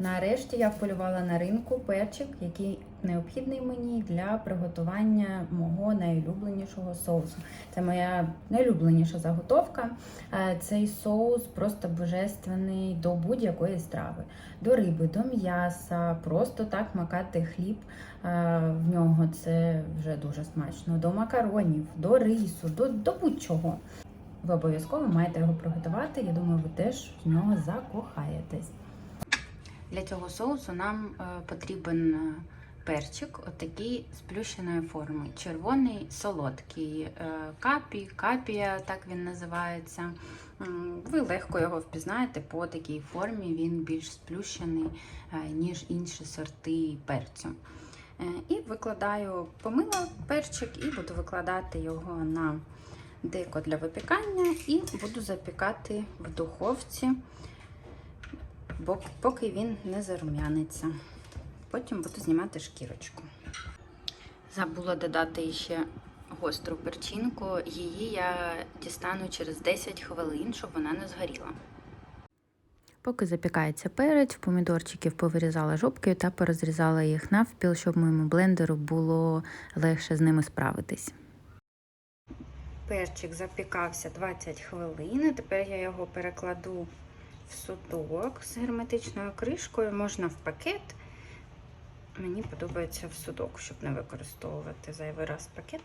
Нарешті я вполювала на ринку перчик, який необхідний мені для приготування мого найулюбленішого соусу. Це моя найулюбленіша заготовка. Е, Цей соус просто божественний до будь-якої страви, до риби, до м'яса, просто так макати хліб е, в нього це вже дуже смачно. До макаронів, до рису, до, до будь-чого. Ви обов'язково маєте його приготувати. Я думаю, ви теж в нього закохаєтесь. Для цього соусу нам е, потрібен е, перчик, отакий сплющеної форми. Червоний, солодкий, е, капі, капія, так він називається. Ви легко його впізнаєте по такій формі, він більш сплющений, ніж інші сорти перцю. І викладаю, помила перчик і буду викладати його на деко для випікання і буду запікати в духовці бо- поки він не зарум'яниться. Потім буду знімати шкірочку. Забула додати ще гостру перчинку. Її я дістану через 10 хвилин, щоб вона не згоріла. Поки запікається перець, помідорчиків повирізала жопки та порозрізала їх навпіл, щоб моєму блендеру було легше з ними справитись. Перчик запікався 20 хвилин. Тепер я його перекладу в судок з герметичною кришкою, можна в пакет. Мені подобається в судок, щоб не використовувати зайвий раз пакет.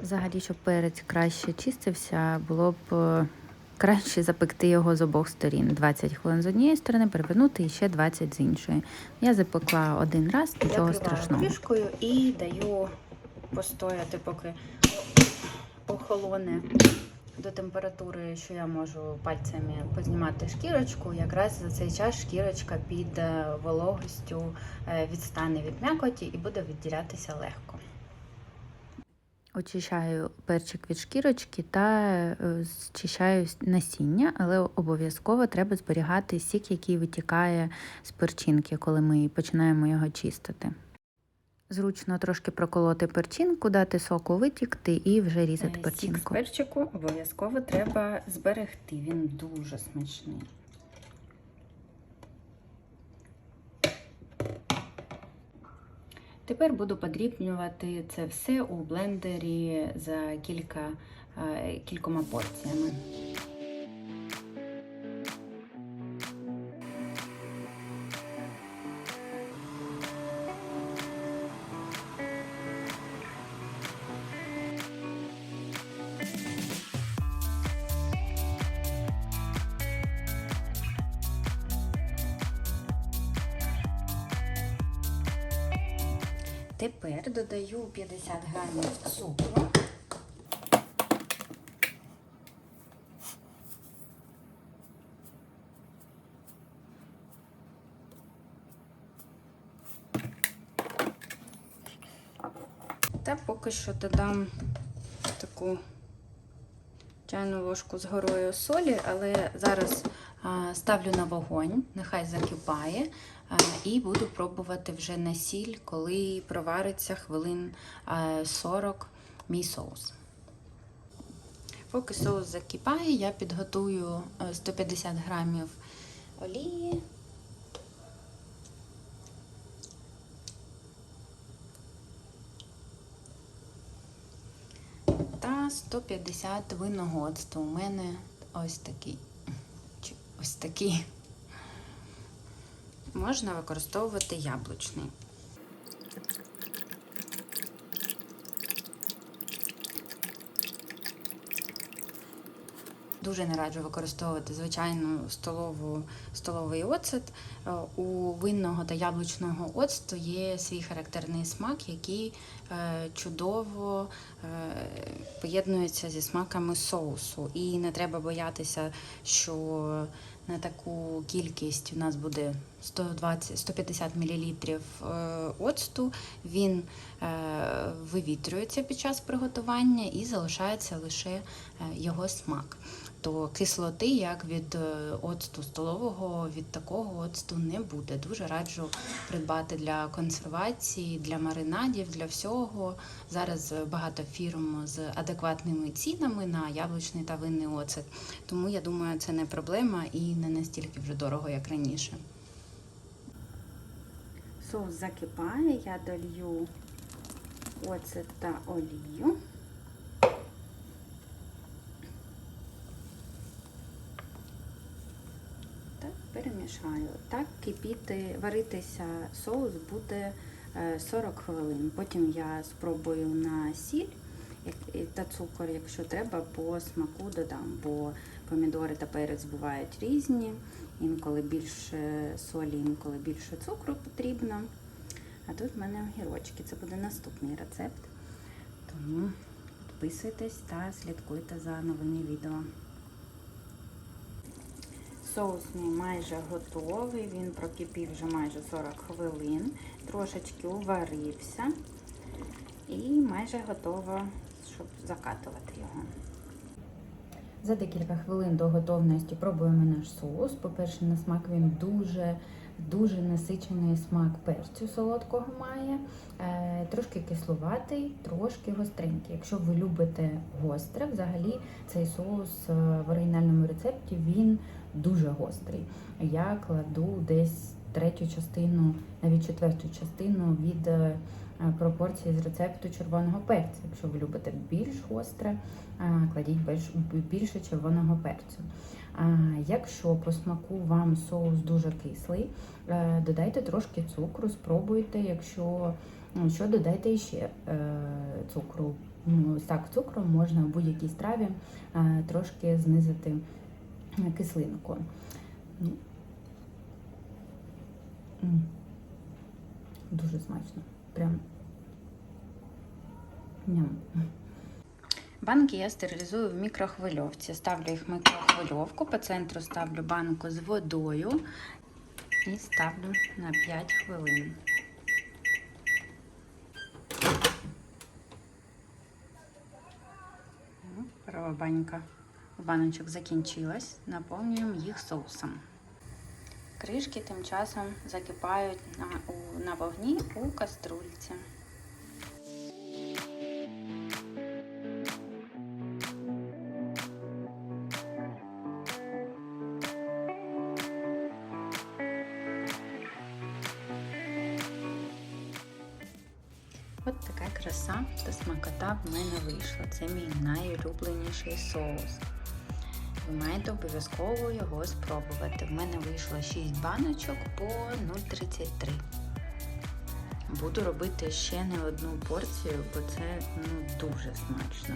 Взагалі, щоб перець краще чистився, було б е, краще запекти його з обох сторін. 20 хвилин з однієї сторони, перевернути і ще 20 з іншої. Я запекла один раз, нічого страшного. кришкою і даю постояти, поки охолоне до температури, що я можу пальцями познімати шкірочку. Якраз за цей час шкірочка під е, вологостю е, відстане від м'якоті і буде відділятися легко. Очищаю перчик від шкірочки та е, зчищаю насіння, але обов'язково треба зберігати сік, який витікає з перчинки, коли ми починаємо його чистити. Зручно трошки проколоти перчинку, дати соку витікти і вже різати Сік з перчинку. перчику обов'язково треба зберегти. Він дуже смачний. Тепер буду подрібнювати це все у блендері за кілька, е, кількома порціями. Тепер додаю 50 грамів цукру. Та поки що додам таку чайну ложку з горою солі, але зараз ставлю на вогонь, нехай закипає, і буду пробувати вже на сіль, коли провариться хвилин 40 мій соус. Поки соус закипає, я підготую е, 150 грамів олії. та 150 винного оцту. У мене ось такий. Такий. Можна використовувати яблучний. Дуже не раджу використовувати звичайну столову, столовий оцет. Е, У винного та яблучного оцту є свій характерний смак, який е, чудово е, поєднується зі смаками соусу. І не треба боятися, що на таку кількість у нас буде 120, 150 мл оцту. Він е, вивітрюється під час приготування і залишається лише е, його смак. То кислоти, як від е, оцту столового, від такого оцту не буде. Дуже раджу придбати для консервації, для маринадів, для всього. Зараз е, багато фірм з адекватними цінами на яблучний та винний оцет. Тому я думаю, це не проблема і не настільки вже дорого, як раніше. Соус закипає, я долью оцет та олію. Так, перемішаю. Так кипіти, варитися соус буде е, 40 хвилин. Потім я спробую на сіль та цукор, якщо треба, по смаку додам, бо помідори та перець бувають різні. Інколи більше солі, інколи більше цукру потрібно. А тут в мене огірочки. Це буде наступний рецепт. Тому підписуйтесь та слідкуйте за новими відео. Соус мій майже готовий, він прокипів вже майже 40 хвилин, трошечки уварився і майже готово, щоб закатувати його. За декілька хвилин до готовності пробуємо наш соус. По-перше, на смак він дуже дуже насичений смак перцю солодкого має, е, трошки кислуватий, трошки гостренький. Якщо ви любите гостре, взагалі цей соус е, в оригінальному рецепті він дуже гострий. Я кладу десь третю частину, навіть четверту частину від е, пропорції з рецепту червоного перцю. Якщо ви любите більш гостре, е, кладіть більш, більше червоного перцю. А якщо по смаку вам соус дуже кислий, е, додайте трошки цукру, спробуйте. Якщо ну, що додайте ще е, цукру. Ну, Так, цукром можна в будь-якій страві е, трошки знизити е, кислинку. Ну. Дуже смачно. Прям. Ням. Банки я стерилізую в мікрохвильовці. Ставлю їх в мікрохвильовку, по центру ставлю банку з водою і ставлю на 5 хвилин. Ну, Перша банька баночок закінчилась, наповнюємо їх соусом. Кришки тим часом закипають на, у, на вогні у каструльці. От така краса та смакота в мене вийшла. Це мій найулюбленіший соус. Ви маєте обов'язково його спробувати. В мене вийшло 6 баночок по 0,33. Буду робити ще не одну порцію, бо це ну, дуже смачно.